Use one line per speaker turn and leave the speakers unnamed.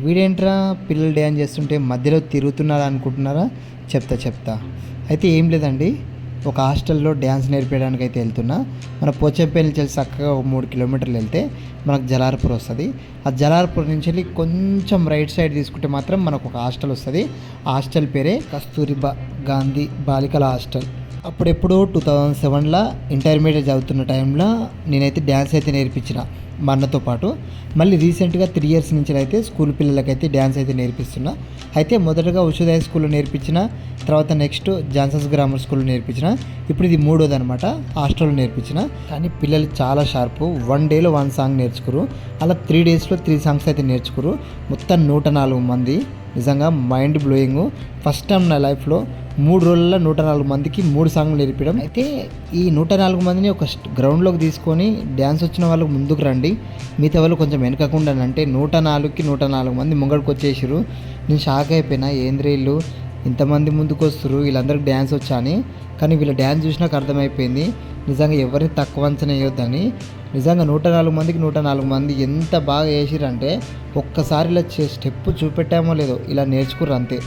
వీడేంట్రా పిల్లలు డ్యాన్స్ చేస్తుంటే మధ్యలో తిరుగుతున్నారా అనుకుంటున్నారా? చెప్తా చెప్తా. అయితే ఏం లేదండి. ఒక హాస్టల్లో డ్యాన్స్ నేర్పించడానికి అయితే వెళ్తున్నా. మన పోచంపల్లి నుంచి వెళ్ళి చక్కగా ఒక మూడు కిలోమీటర్లు వెళ్తే మనకు జలార్పూర్ వస్తుంది. ఆ జలార్పూర్ నుంచి వెళ్ళి కొంచెం రైట్ సైడ్ తీసుకుంటే మాత్రం మనకు ఒక హాస్టల్ వస్తుంది. ఆ హాస్టల్ పేరే కస్తూరిబా గాంధీ బాలికల హాస్టల్. అప్పుడెప్పుడు టూ థౌజండ్ సెవెన్లో ఇంటర్మీడియట్ చదువుతున్న టైంలో నేనైతే డ్యాన్స్ అయితే నేర్పించిన. మా అన్నతో పాటు మళ్ళీ రీసెంట్గా త్రీ ఇయర్స్ నుంచి అయితే స్కూల్ పిల్లలకైతే డ్యాన్స్ అయితే నేర్పిస్తున్నా. అయితే మొదటగా ఉషోదయ స్కూల్లో నేర్పించిన తర్వాత నెక్స్ట్ జాన్సన్స్ గ్రామర్ స్కూల్లో నేర్పించిన ఇప్పుడు ఇది మూడోది అనమాట హాస్టల్లో నేర్పించిన. కానీ పిల్లలు చాలా షార్పు వన్ డేలో వన్ సాంగ్ నేర్చుకురు అలా త్రీ డేస్లో త్రీ సాంగ్స్ అయితే నేర్చుకురు. మొత్తం నూట నాలుగు మంది నిజంగా మైండ్ బ్లోయింగ్. ఫస్ట్ టైం నా లైఫ్లో మూడు రోజుల్లో నూట నాలుగు మందికి మూడు సాంగ్లు నేర్పడం అయితే ఈ నూట నాలుగు మందిని ఒక గ్రౌండ్లోకి తీసుకొని డ్యాన్స్ వచ్చిన వాళ్ళు ముందుకు రండి. మిగతా వాళ్ళు కొంచెం వెనకకుండా అంటే నూట నాలుగుకి నూట నాలుగు మంది ముంగడికి వచ్చేసారు నేను షాక్ అయిపోయినా ఏంద్రే ఇంతమంది ముందుకు వస్తారు వీళ్ళందరికీ డ్యాన్స్ వచ్చా అని. కానీ వీళ్ళ డ్యాన్స్ చూసినాక అర్థమైపోయింది. నిజంగా ఎవరిని తక్కువ అంచనా వేయొద్దని. నిజంగా నూట నాలుగు మందికి నూట నాలుగు మంది ఎంత బాగా వేసిరంటే ఒక్కసారి ఇలా చే- స్టెప్ చూపెట్టామో లేదో ఇలా నేర్చుకుర్రు అంతే.